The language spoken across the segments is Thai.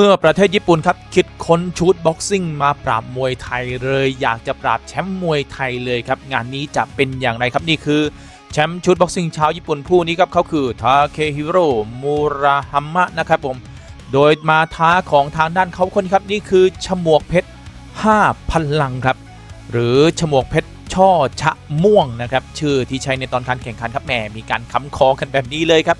เมื่อประเทศญี่ปุ่นครับคิดค้นชุดบ็อกซิ่งมาปราบมวยไทยเลย อยากจะปราบแชมป์มวยไทยเลยครับ งานนี้จะเป็นอย่างไรครับนี่คือแชมป์ชุดบ็อกซิ่งชาวญี่ปุ่นผู้นี้ครับเขาคือทาเคฮิโร่มูราฮัมมะนะครับผม โดยมาท้าของทางด้านเขาคนครับนี่คือฉมวกเพชร5พลังครับ หรือฉมวกเพชรช่อชะม่วงนะครับชื่อที่ใช้ในตอนการแข่งขันครับแหมมีการค้ำคอกันแบบนี้เลยครับ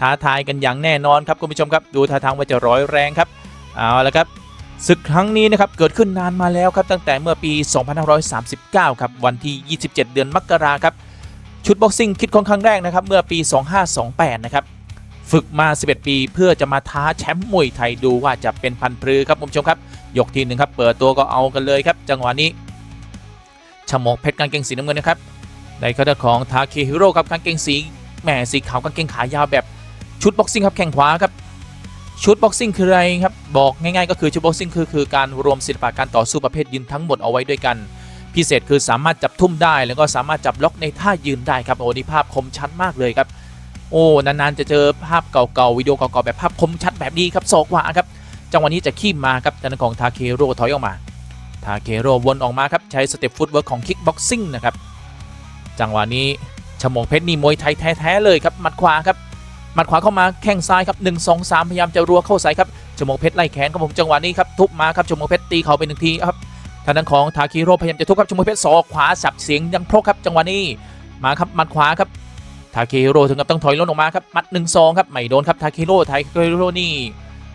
ท้าทายกันอย่างแน่นอนครับคุณผู้ชมครับดูท่าทางว่าจะร้อยแรงครับเอาละครับศึกครั้งนี้นะครับเกิดขึ้นนานมาแล้วครับตั้งแต่เมื่อปี 2539 ครับวันที่ 27 เดือนมกราครับชุดบ็อกซิ่งคิดค้นครั้งแรกนะครับเมื่อปี 2528 นะครับฝึกมา 11 ปีเพื่อจะมาท้าแชมป์มวยไทยดูว่าจะเป็นพันปรือครับคุณผู้ชมครับยกทีหนึ่งครับเปิดตัวก็เอากันเลยครับ จังหวะนี้ฉมกเพชรกางเกงสีน้ำเงินนะครับในขณะของทาเคฮิโร่ครับกางเกงสีแหมสีขาวกางเกงขายาวแบบ ชุดบ็อกซิ่งครับแข่งขวาครับชุดบ็อกซิ่งคืออะไรครับบอกง่ายๆ ก็คือชุดบ็อกซิ่งคือคือการรวมศิลปะการต่อสู้ประเภทยืนทั้งหมดเอาไว้ด้วยกัน พิเศษคือสามารถจับทุ่มได้แล้วก็สามารถจับล็อกในท่ายืนได้ครับโอ้นี่ภาพคมชัดมากเลยครับ โอ้นานๆจะเจอภาพเก่าๆวิดีโอเก่าๆแบบภาพคมชัดแบบนี้ครับศอกขวาครับจังหวะนี้จะขี้มาครับทางด้านของทาเคโร่ถอยออกมาทาเคโร่วนออกมาครับใช้สเต็ปฟุตเวิร์กของคิกบ็อกซิ่งนะครับจังหวะนี้ฉมวกเพชรนี่มวยไทยแท้ๆเลยครับหมัดขวาครับ หมัดขวาเข้ามาแข้งซ้ายครับ1 2 3พยายามจะรัวเข้าใส่ครับจมวกเพชรไล่แขนครับผมจังหวะนี้ครับทุบมาครับจมวกเพชรตีเข่าไปหนึ่งทีครับทางด้านของทาคิโร่พยายามจะทุบครับจมวกเพชรศอกขวาสับเสียงดังโพกครับจังหวะนี้มาครับหมัดขวาครับทาคิโร่ถึงกับต้องถอยล่นออกมาครับหมัดหนึ่งสองครับไม่โดนครับทาคิโร่ทาคิโร่นี่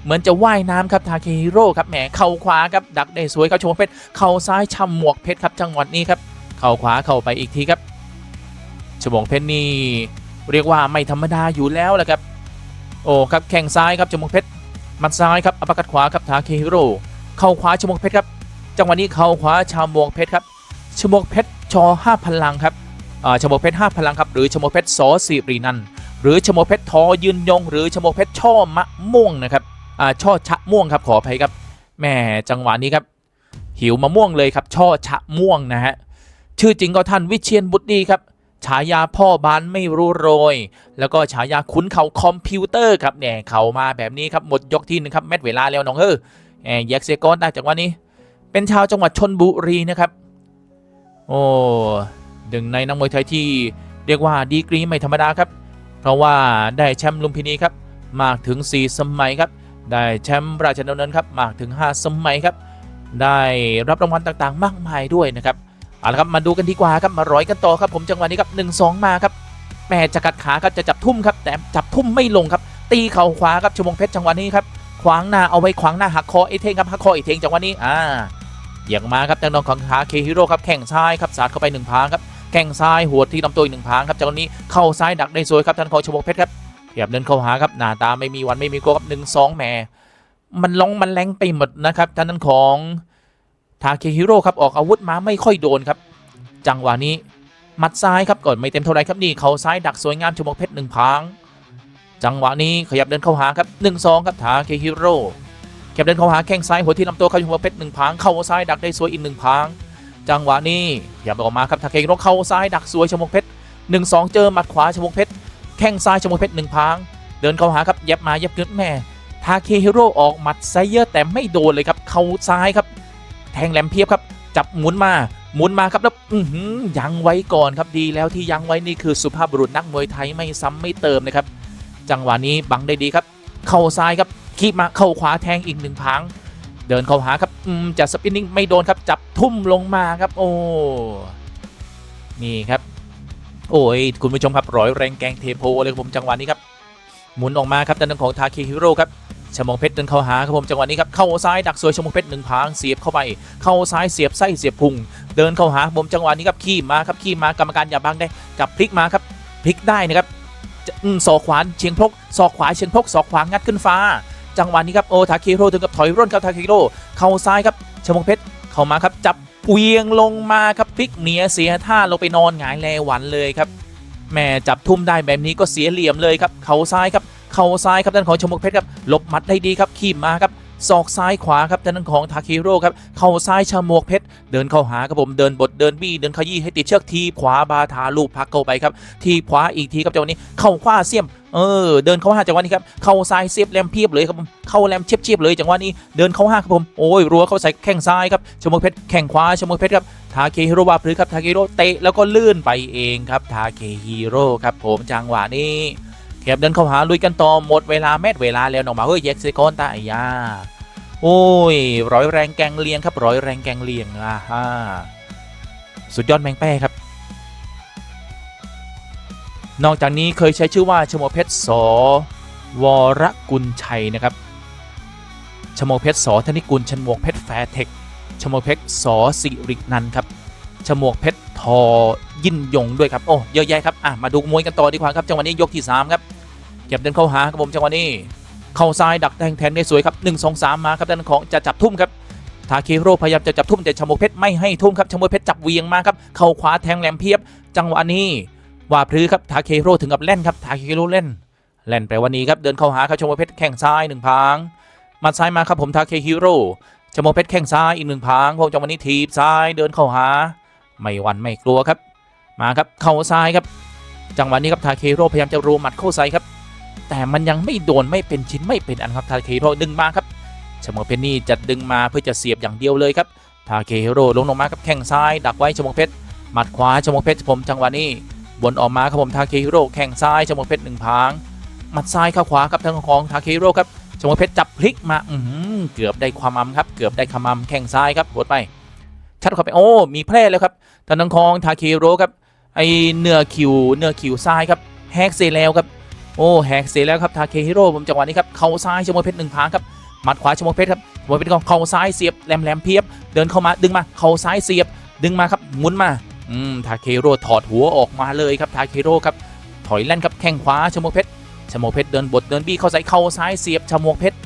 เหมือนจะว่ายน้ำครับทาเคิโร่ครับแหมเข่าขวาครับดักได้สวยครับจมวกเพชรเข่าซ้ายชำหมวกเพชรครับจังหวะนี้ครับเข่าขวาเข้าไปอีกทีครับจมวกเพชรนี่ เรียกว่าไม่ธรรมดาอยู่แล้วแหละครับ โอ้ครับแข้งซ้ายครับจมูกเพชรมัดซ้ายครับอัปเปอร์คัดขวาครับทาเคฮิโร่เข่าขวาจมูกเพชรครับจังหวะนี้เข่าขวาชาวมวกเพชรครับชมวกเพชรชอห้าพลังครับอ่าชมวกเพชรห้าพลังครับหรือชมวกเพชรสอสิรินันหรือชมวกเพชรทอยืนยง หรือชมวกเพชรช่อมะม่วงนะครับอ่าช่อชะม่วงครับขออภัยครับแม่จังหวะนี้ครับหิวมะม่วงเลยครับช่อชะม่วงนะฮะชื่อจริงก็ท่านวิเชียนบุตรดีครับ ฉายาพ่อบานไม่รู้โรย แล้วก็ฉายาขุนเขาคอมพิวเตอร์ครับแหน่ยเขามาแบบนี้ครับหมดยกที่หนึงครับแมตช์เวลาแล้วน้องเฮ้อแหมแยกเสียก้อนได้จากวันนี้ เป็นชาวจังหวัดชนบุรีนะครับ โอ้หนึ่งในนักมวยไทยที่เรียกว่าดีกรีไม่ธรรมดาครับ เพราะว่าได้แชมป์ลุมพินีครับ มากถึง 4 สมัยครับ ได้แชมป์ราชดำเนินครับ มากถึง 5 สมัยครับ ได้รับรางวัลต่างๆ มากมายด้วยนะครับ เอาละครับมาดูกันดีกว่าครับมาร้อยกันต่อครับผมจังหวะนี้ครับหนึ่งสองมาครับแม่จะกัดขาครับจะจับทุ่มครับแต่จับทุ่มไม่ลงครับ ตีเข่าขวาครับชมวงเพชรจังหวะนี้ครับขวางหน้าเอาไว้ขวางหน้าหักคอไอเทงครับหักคอไอเทงจังหวะนี้อ่าอย่างมาครับจังนองของขาเคฮิโร่ครับแข่งซ้ายครับสาดเข้าไปหนึ่งพางครับแข่งซ้ายหัวที่ลำตัวอีกหนึ่งพางครับจังหวะนี้เข้าซ้ายดักได้สวยครับท่านของชมวงเพชรครับขยับเดินเข้าหาครับหน้าตาไม่มีวันไม่มีโกครับหนึ่งสองแหมมันลองมันแรงไปหมดนะครับท่านนั้นของ ทาเคฮิโร่ครับออกอาวุธมาไม่ค่อยโดนครับ จังหวะนี้หมัดซ้ายครับก่อนไม่เต็มเท่าไรครับนี่เขาซ้ายดักสวยงามชมวกเพชรหนึ่งพางจังหวะนี้ขยับเดินเข้าหาครับ1นสองครับถาเคฮิโร่ขยับเดินเข้าหาแข้งซ้ายหัวที่ลำตัวเข้าชมวกเพชรหนึ่งพางเข้าซ้ายดักได้สวยอีกหนึ่งพางจังหวะนี้ขยับออกมาครับทาเคฮิโร่เข้าซ้ายดักสวยชมวกเพชรหนึ่งสองเจอหมัดขวาชมวกเพชรแข้งซ้ายชมวกเพชรหนึ่งพางเดินเข้าหาครับเย็บมาเย็บกึดแม่ทาเคฮิโร่ออกหมัดไซเยอร์แต่ไม่โดนเลยครับเข้าซ้ายครับ แทงแหลมเพียบครับ จับหมุนมาหมุนมาครับแล้วอื้อหือยังไว้ก่อนครับดีแล้วที่ยังไว้นี่คือสุภาพบุรุษนักมวยไทยไม่ซ้ำไม่เติมนะครับ จังหวะนี้บังได้ดีครับ เข้าซ้ายครับคีบมาเข้าขวาแทงอีกหนึ่งพังเดินเข้าหาครับอืมจะสปินนิ่งไม่โดนครับจับทุ่มลงมาครับ โอ้นี่ครับ โอ้ยคุณผู้ชมครับร้อยแรงแกงเทโพเลยครับผมจังหวะนี้ครับหมุนออกมาครับด้านของทาเคฮิโร่ครับ ชมองเพชรเดินเข้าหาครับผมจังหวะนี้ครับเข้าซ้ายดักสวยชมองเพชรหนึ่งพางเสียบเข้าไป เข้าซ้ายเสียบไส้เสียบพุง เดินเข้าหาผมจังหวะนี้ครับขี้มาครับขี้มากรรมการอย่าบังได้จับพลิกมาครับพลิกได้นะครับจะอืมศอกขวาเชียงพกศอกขวาเชียงพกศอกขวางัดขึ้นฟ้า จังหวะนี้ครับโอทาเคโร่ถึงกับถอยร่นครับทาเคโร่เข้าซ้ายครับชมงเพชรเข้ามาครับจับเวียงลงมาครับพลิกเหนียเสียท่าลงไปนอนหงายแลหวันเลยครับแม่จับทุ่มได้แบบนี้ก็เสียเหลี่ยมเลยครับเข่าซ้ายครับ เข่าซ้ายครับด้านของชมงเพชรครับหลบหมัดได้ดีครับขีบมาครับศอกซ้ายขวาครับด้านของทาเคฮิโร่ครับเข่าซ้ายชามวกเพชรเดินเข้าหาครับผมเดินบดเดินบี้เดินขยี้ให้ติดเชือกทีขวาบาทาลูกพักเข้าไปครับทีขวาอีกทีครับจังหวะนี้เข้าขวาเสียมเออเดินเข้าห้าจังหวะนี้ครับเข้าซ้ายเสียบแลมเพียบเลยครับผมเข้าแลมเชียบเชียบเลยจังหวะนี้เดินเข้าห้าครับผมโอ้ยรัวเข้าใส่แข้งซ้ายครับชมวกเพชรแข้งขวาชมวกเพชรครับทาเคฮิโร่วาพฤครับทาเคฮิโร่เตะแล้วก็ลื่นไปเองครับทาเคฮิโร่ครับผมจังหวะนี้ แคบเดินเข้าหาลุยกันต่อหมดเวลาแมดเวลาแล้วน้องหมาเฮ้ยเย็กซิโกอนตาไอ้ยาโอ้ยร้อยแรงแกงเลียงครับร้อยแรงแกงเลียงอ่าฮะสุดยอดแมงแป้ครับ นอกจากนี้เคยใช้ชื่อว่าชโมเพชรสวรกุลชัยนะครับชโมเพชรสธนิกุลชมวกเพชรแฟร์เทคชโมเพชรสสิรินันครับชมวกเพชรทอยินยงด้วยครับ โอ้ เยอะแยะครับ อะ มาดูมวยกันต่อดีกว่าครับ จังหวะนี้ยกที่สามครับ เก็บเดินเข้าหาครับผมจังหวะนี้ เข้าซ้ายดักแทงแทงได้สวยครับ1 2 3 มาครับด้านของจะจับทุ่มครับทาเคโร่พยายามจะจับทุ่มแต่ชโมเพชรไม่ให้ทุ่มครับชโมเพชรจับเวียงมาครับเข้าขวาแทงแหลมเพียบ จังหวะนี้ว่าพลือครับทาเคโร่ถึงกับเล่นครับทาเคโร่เล่นเล่นไปวันนี้ครับเดินเข้าหาครับชโมเพชรแข้งซ้ายหนึ่งพางหมัดซ้ายมาครับผมทาเคฮิโร่ชโมเพชรแข้งซ้ายอีกหนึ่งพางพวกจังหวะนี้ทีบซ้ายเดินเข้าหา ไม่หวั่นไม่กลัวครับ มาครับเข้าซ้ายครับ จังหวะนี้ครับทาเคโร่พยายามจะรัวหมัดเข้าใส่ครับ แต่มันยังไม่โดนไม่เป็นชิ้นไม่เป็นอันครับทาเคฮิโร่ดึงมาครับชมงเพชรนี่จะดึงมาเพื่อจะเสียบอย่างเดียวเลยครับทาเคฮิโร่ลงลงมาครับแข้งซ้ายดักไว้ชมงเพชรหมัดขวาชมงเพชรผมจังหวะนี้บนออกมาครับผมทาเคฮิโร่แข้งซ้ายชมงเพชรหนึ่งพางหมัดซ้ายเข้าขวาครับทางของทาเคฮิโร่ครับชมงเพชรจับพลิกมาอืเกือบได้ความมั่มครับเกือบได้ความำแข้งซ้ายครับหัวดไปชัดเข้าไปโอ้มีแพร่แล้วครับทางของทาเคฮิโร่ครับไอเนื้อคิวเนื้อคิวซ้ายครับแฮกเซแล้วครับ โอ้แหกเสียแล้วครับทาเคฮิโร่ผมจังหวะนี้ครับเข่าซ้ายชมวเพชรหนึ่งพางครับหมัดขวาชมวเพชรครับชมวเพชรก็เข่าซ้ายเสียบแหลมแหลมเพียบ เดินเข้ามาดึงมาเข่าซ้ายเสียบดึงมาครับหมุนมาอืมทาเคฮิโร่ถอดหัวออกมาเลยครับทาเคฮิโร่ครับถอยแล่นครับแข้งขวาชมวเพชรชมวเพชรเดินบดเดินบี้เข้าใส่เข่าซ้ายเสียบชมวเพชร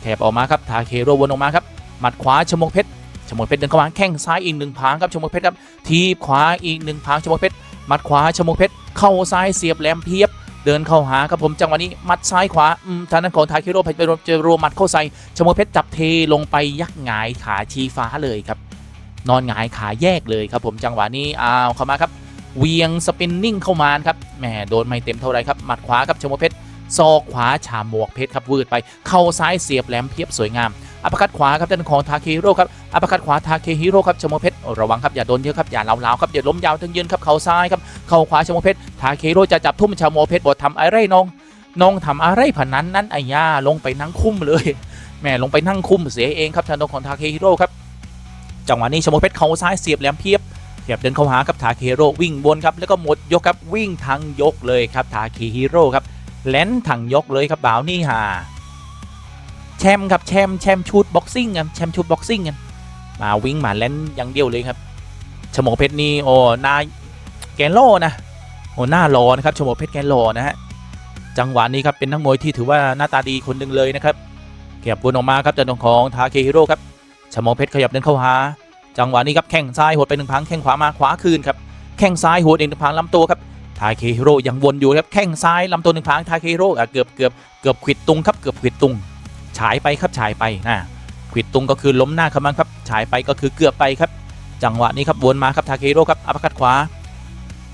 แคบออกมาครับทาเคฮิโร่วนออกมาครับหมัดขวาชมวเพชรชมวเพชรเดินเข้ามาแข้งซ้ายอีกหนึ่งพางครับชมวเพชรครับทีบขวาอีกหนึ่งพางชมวเพชรหมัดขวาชมวเพชรเข้าซ้ายเสียบแหลมเพียบ เดินเข้าหาครับผมจังหวะนี้มัดซ้ายขวาทางนั้นของทาเคโร่ไปเจอรวหมัดเข้าใส่ชมวเพชรจับเทลงไปยักหงายขาชี้ฟ้าเลยครับ นอนหงายขาแยกเลยครับผมจังหวะนี้อ้าวเข้ามาครับเวียงสปินนิ่งเข้ามาครับแหมโดนไม่เต็มเท่าไรครับหมัดขวาครับชมวเพชรซอกขวาฉามหมวกเพชรครับวืดไปเข้าซ้ายเสียบแหลมเพียบสวยงามอัปคัดขวาครับด้านของทาเคฮิโร่ครับอัปคัดขวาทาเคฮิโร่ครับชมวเพชรระวังครับอย่าโดนเยอะครับอย่าเล้าๆครับอย่าล้มยาวทั้งยืนครับเข่าซ้ายครับ เข้าขวาชโมเพชรทาเคโรจะจับทุ่มชโมเพชรบททำอะไรน้องน้องทำอะไรผันนั้นนั้นไอ้ย่าลงไปนั่งคุ้มเลยแม่ลงไปนั่งคุ้มเสียเองครับทางด้านของทาเคฮิโร่ครับจังหวะนี้ชโมเพชรเข้าซ้ายเสียบแหลมเพียบเสียบเดินเข้าหาครับทาเคฮิโร่วิ่งบนครับแล้วก็หมดยกครับวิ่งทางยกเลยครับทาเคฮิโร่ครับแล่นทางยกเลยครับบ่าวนี่ฮาแชมครับแชมแชมชุดบ็อกซิ่งกันแชมชุดบ็อกซิ่งกันมาวิ่งมาแล่นอย่างเดียวเลยครับชโมเพชรนี่โอ้นาย กนโลนะโอ้หน้ารอนะครับชมวเพชรแกนโลนะฮะจังหวะนี้ครับเป็นนักมวยที่ถือว่าหน้าตาดีคนหนึ่งเลยนะครับเก็บวนออกมาครับจากตรงของทาเคฮิโร่ครับชมวเพชรขยับเดินเข้าหา จังหวะนี้ครับแข้งซ้ายหดไปหนึ่งพังแข้งขวามาขวาคืนครับแข้งซ้ายหดอีกหนึ่งพังลำตัวครับทาเคฮิโร่ยังวนอยู่ครับแข้งซ้ายลำตัวหนึ่งพังทาเคฮิโร่อะเกือบเกือบเกือบขิดตุงครับเกือบขิดตุงฉายไปครับฉายไปนะขิดตุงก็คือล้มหน้าเขมังครับฉายไปก็คือเกือบไปครับ จังหวะนี้ครับวนมาครับทาเคฮิโร่ครับอัปคัดขวา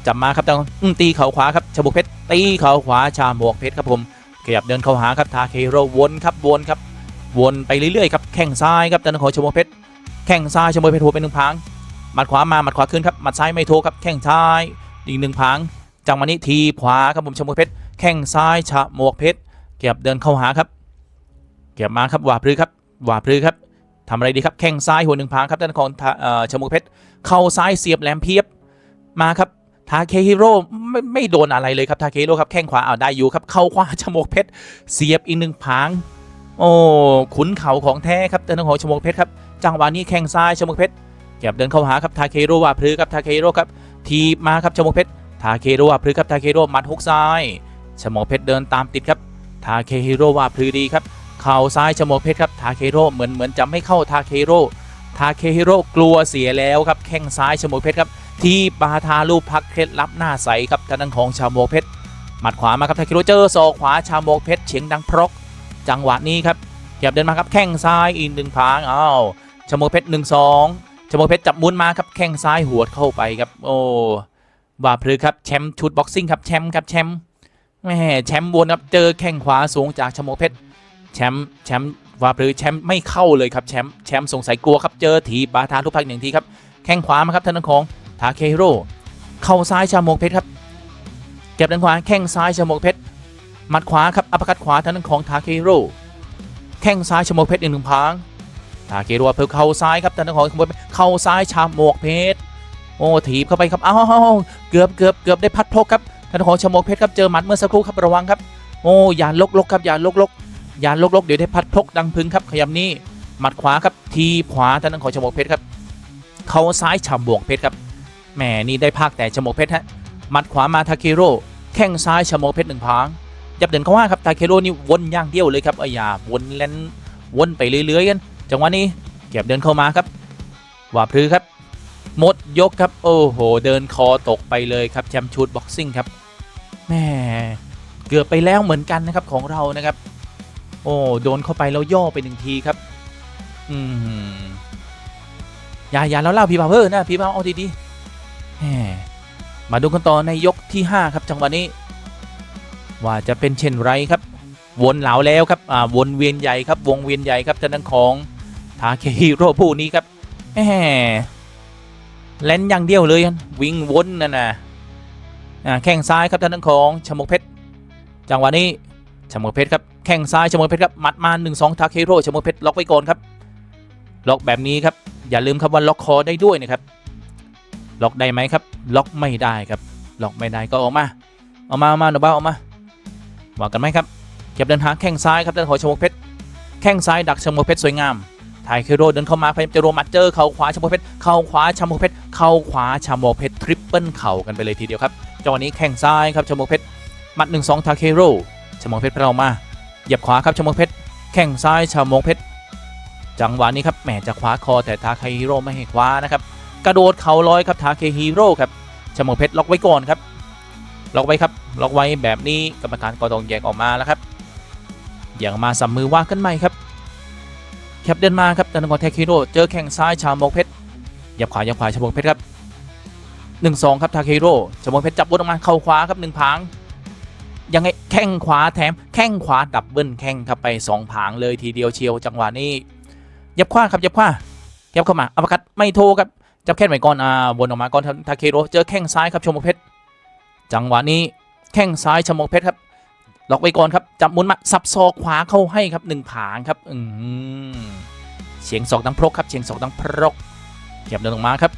จับมาครับตองตีเข่าขวาครับชาบวกเพชรตีเข่าขวาชาบวกเพชรครับผมขยับเดินเข้าหาครับทาเคโรวนครับวนครับวนไปเรื่อยๆครับแข้งซ้ายครับตอนของชาบวกเพชรแข้งซ้ายชาบวกเพชรหัวเป็นหนึ่งพังหมัดขวามาหมัดขวาขึ้นครับหมัดซ้ายไม่โทครับแข้งซ้ายอีกหนึ่งพังจังหวะนี้ทีขวาครับผมชาบวกเพชรแข้งซ้ายชาบวกเพชรขยับเดินเข้าหาครับขยับมาครับหวาพลือครับหวาพลือครับทำอะไรดีครับแข้งซ้ายหัวหนึ่งพังครับตอนของทาเอ่อชาบวกเพชรเข้าซ้ายเสียบแหลมเพียบมาครับ ทาเคฮิโร่ไม่ไม่โดนอะไรเลยครับทาเคฮิโร่ครับแข้งขวาเอาได้อยู่ครับเข้าขวาชโมกเพชรเสียบอีกหนึ่งพางโอ้ขุนเข่าของแท้ครับเดินของชโมกเพชรครับจังหวะนี้แข้งซ้ายชโมกเพชรเก็บเดินเข้าหาครับทาเคฮิโร่ว่าพลือครับทาเคฮิโร่ครับทีมาครับชโมกเพชรทาเคฮิโร่ว่าพลือครับทาเคฮิโร่หมัดฮุกซ้ายชโมกเพชรเดินตามติดครับทาเคฮิโร่ว่าพลือดีครับเข่าซ้ายชโมกเพชรครับทาเคฮิโร่เหมือนเหมือนจะไม่เข้าทาเคฮิโร่ ทาเคฮิโร่กลัวเสียแล้วครับแข้งซ้ายชโมกเพชรครับที่ปาทาลูกพักเคล็ดลับหน้าใสครับทางด้านของชาวโมกเพชรหมัดขวามาครับทาเคิโรเจอศอกขวาชาวโมกเพชรเฉียงดังพรกจังหวะนี้ครับขยับเดินมาครับแข้งซ้ายอีกหนึ่งพางอ้าวชโมเพชรหนึ่งสองชโมเพชรจับมุนมาครับแข้งซ้ายหัวเข้าไปครับโอ้บาพลือครับแชมป์ชุดบ็อกซิ่งครับแชมป์ครับแชมป์แม่แชมป์วนครับเจอแข้งขวาสูงจากชโมเพชรแชมป์แชมป์ วาพลือแชมป์ไม่เข้าเลยครับแชมป์แชมป์สงสัยกลัวครับเจอถีบาทาทุกพักหนึ่งทีครับแข้งขวามาครับทางด้านของทาเคฮิโร่เข้าซ้ายชาโมกเพชรครับเก็บด้านขวาแข้งซ้ายชาโมกเพชรหมัดขวาครับอัปคัตขวาทางด้านของทาเคฮิโร่แข้งซ้ายชมวกเพชรอีกหนึ่งพางทาเกรัวเพิ่มเข่าซ้ายครับทางด้านของเข่าซ้ายชาโมกเพชรโอ้ถีบเข้าไปครับอ้าวเกือบเกือบเกือบได้พัดพกครับทางด้านของชมวกเพชรครับเจอหมัดเมื่อสักครู่ครับระวังครับโอ้อย่าลกลกครับอย่าลกลก ย่าลกลกเดี๋ยวได้พัดพกดังพึงครับขยับนี้หมัดขวาครับทีขวาท่างด้นของชมวกเพชรครับเข่าซ้ายชามวกเพชรครับแหมนี่ได้ภาคแต่ชมวกเพชรฮะหมัดขวามาทาเคโร่แข้งซ้ายชมวกเพชรหนึ่งพางยับเดินเข้าว่าครับทาเคโร่นี่วนย่างเดียวเลยครับอ้ยอย่าวนเล่นวนไปเรื่อยๆกันจังหวะนี้เก็บเดินเข้ามาครับว่าพลือครับหมดยกครับโอ้โหเดินคอตกไปเลยครับแชมป์ชูดบ็อกซิ่งครับแม่เกือบไปแล้วเหมือนกันนะครับของเรานะครับ โอ้โดนเข้าไปแล้วย่อไปหนึ่งทีครับ อืมอย่าอย่าแล้วเล่าพี่บาเวอร์นะพี่บาเอาดีๆแหมมาดูกันต่อในยกที่ 5 ครับ จังหวะนี้ ว่าจะเป็นเช่นไรครับ วนเหลาแล้วครับอ่าวนเวียนใหญ่ครับ วงเวียนใหญ่ครับทางด้านของทาเคฮิโร่ผู้นี้ครับแหมเล่นอย่างเดียวเลยวิ่งวนนั่นนะอ่าแข้งซ้ายครับทางด้านของชมกเพชรจังหวะนี้ชมกเพชรครับ แข้งซ้ายชมกเพชรครับมัดมา1 2ทาเคโร่ชมกเพชรล็อกไว้ก่อนครับล็อกแบบนี้ครับอย่าลืมครับว่าล็อกคอได้ด้วยนะครับล็อกได้ไหมครับ ล็อกไม่ได้ครับ ล็อกไม่ได้ก็ออกมาออกมาออกมาหนูบ้าออกมาว่ากันไหมครับเก็บเดินหางแข้งซ้ายครับเดินของชมวกเพชรแข้งซ้ายดักชมวกเพชรสวยงามไทยเคโรเดินเข้ามาพยายามจะโรวมมัดเจอเข่าขวาชมวกเพชรเข่าขวาชมวกเพชรเข่าขวาชมวกเพชรทริปเปิลเข่ากันไปเลยทีเดียวครับจังหวะนี้แข้งซ้ายครับชมวกเพชรมัด1 2ทาเคโรชมวกเพชรเรามา เหยียบขวาครับชมวกเพชรแข้งซ้ายชมวกเพชรจังหวะนี้ครับแหมจะขวาคอแต่ทาเคฮิโร่ไม่ให้ขวานะครับกระโดดเข่าลอยครับทาเคฮิโร่ครับชมวกเพชรล็อกไว้ก่อนครับล็อกไว้ครับล็อกไว้แบบนี้กรรมการก็ต้องแยกออกมาแล้วครับอย่างมาสัมมือว่ากันใหม่ครับแคปเดินมาครับตันกรเทคิโร่เจอแข้งซ้ายชาวโมกเพชรหยับขวาหยับขวาชาวโมกเพชรครับหนึ่งสองครับทาเคโร่ชาวโมกเพชรจับบนออกมาเข้าขวาครับหนึ่งผาง ยังไงแข้งขวาแถมแข้งขวาดับเบิลแข้งครับไปสองผางเลยทีเดียวเชียวจังหวะนี้ยับขว้าครับยับขว้ายับเข้ามาอัปคัดไม่โทรครับจับแข้งไว้ก่อนอ่าวนออกมาก่อนทาเคโรเจอแข้งซ้ายครับชมกเพชรจังหวะนี้แข้งซ้ายชมกเพชรครับล็อกไว้ก่อนครับจับมุนมาสับศอกขวาเข้าให้ครับหนึ่งผางครับอืมเสียงศอกดังพรกครับเสียงศอกดังพรกเก็บเดินลงมาครับ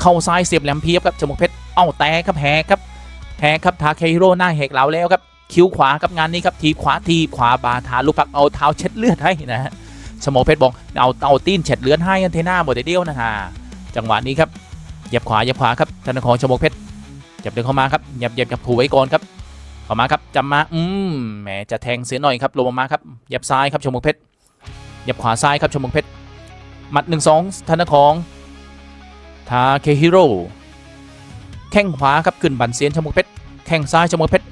เข้าซ้ายเสียบแหลมเพียบครับจมูกเพชรเอ้าแตกครับแหกครับ แหกครับทาเคฮิโร่หน้าแหกเหลาแล้วครับคิ้วขวาครับงานนี้ครับทีขวาทีขวาบาทาลูกพักเอาเท้าเช็ดเลือดให้นะฮะสมองเพชรบอกเอาเอาตีนเช็ดเลือดให้กันเทน่าหมดเดียวนะฮะจังหวะนี้ครับหยียบขวาหยียบขวาครับธนาของชมกเพชรจับเดินเข้ามาครับหยียบหยียบจับผูไว้ก่อนครับเข้ามาครับจำมาอืมแหมจะแทงเสียหน่อยครับลงมาครับหยับซ้ายครับชมวกเพชรหยับขวาซ้ายครับชมวกเพชรหมัดหนึ่งสองธนของทาเคฮิโร่ แข้งขวาครับขึ้นบันเซียนชมวกเพชรแข้งซ้ายชมวกเพชร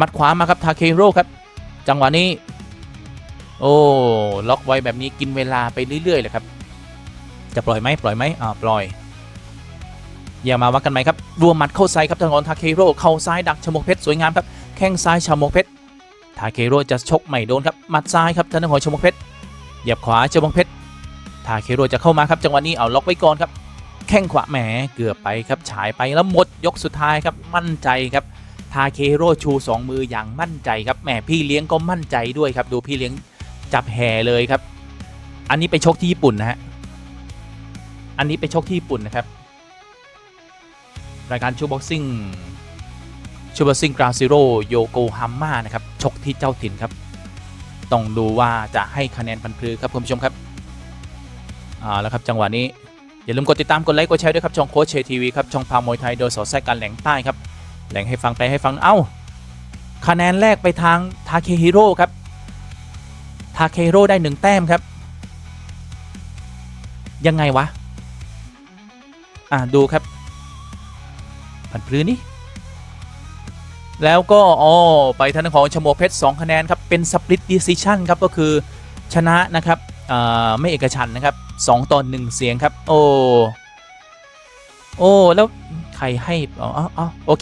มัดขวามาครับทาเคโร่ครับ จังหวะนี้ โอ้ล็อกไว้แบบนี้กินเวลาไปเรื่อยๆเลยครับ จะปล่อยไหมปล่อยไหมอ่าปล่อยอย่ามาวัดกันไหมครับรวมหมัดเข้าซ้ายครับทางองทาเคโร่เข้าซ้ายดักชมวกเพชรสวยงามครับแข้งซ้ายชมวกเพชรทาเคโร่จะชกไม่โดนครับหมัดซ้ายครับทางของชมวกเพชรเหยียบขวาชมวกเพชรทาเคโร่จะเข้ามาครับจังหวะนี้เอาล็อกไว้ก่อนครับ แข้งขวาแหมเกือบไปครับฉายไปแล้วหมดยกสุดท้ายครับมั่นใจครับทาเคโรชูสองมืออย่างมั่นใจครับแหมพี่เลี้ยงก็มั่นใจด้วยครับ ดูพี่เลี้ยงจับแห่เลยครับ อันนี้ไปชกที่ญี่ปุ่นนะฮะอันนี้ไปชกที่ญี่ปุ่นนะครับรายการชูบ็อกซิ่งชูบ็อกซิ่งกราซิโรโยโกฮาม่านะครับชกที่เจ้าถิ่นครับต้องดูว่าจะให้คะแนนพันพลือครับคุณผู้ชมครับอ่าแล้วครับจังหวะนี้ อย่าลืมกดติดตามกดไลค์กดแชร์ด้วยครับช่องโค้ชเชทีวีครับช่องพามวยไทยโดยสอดแทรกการแหล่งใต้ครับแหล่งให้ฟังไปให้ฟังเอ้าคะแนนแรกไปทางทาเคฮิโร่ครับทาเคฮิโร่ได้หนึ่งแต้มครับ ยังไงวะ อ่าดูครับผันพลือนี่แล้วก็อ๋อไปทางของชมวกเพชร2คะแนนครับเป็นสปลิตดิซิชันครับก็คือชนะนะครับไม่เอกฉันนะครับ 2ต่อ1เสียงครับ โอ้ โอ้ แล้วใครให้ อ๋ออ๋ออ๋อโอเค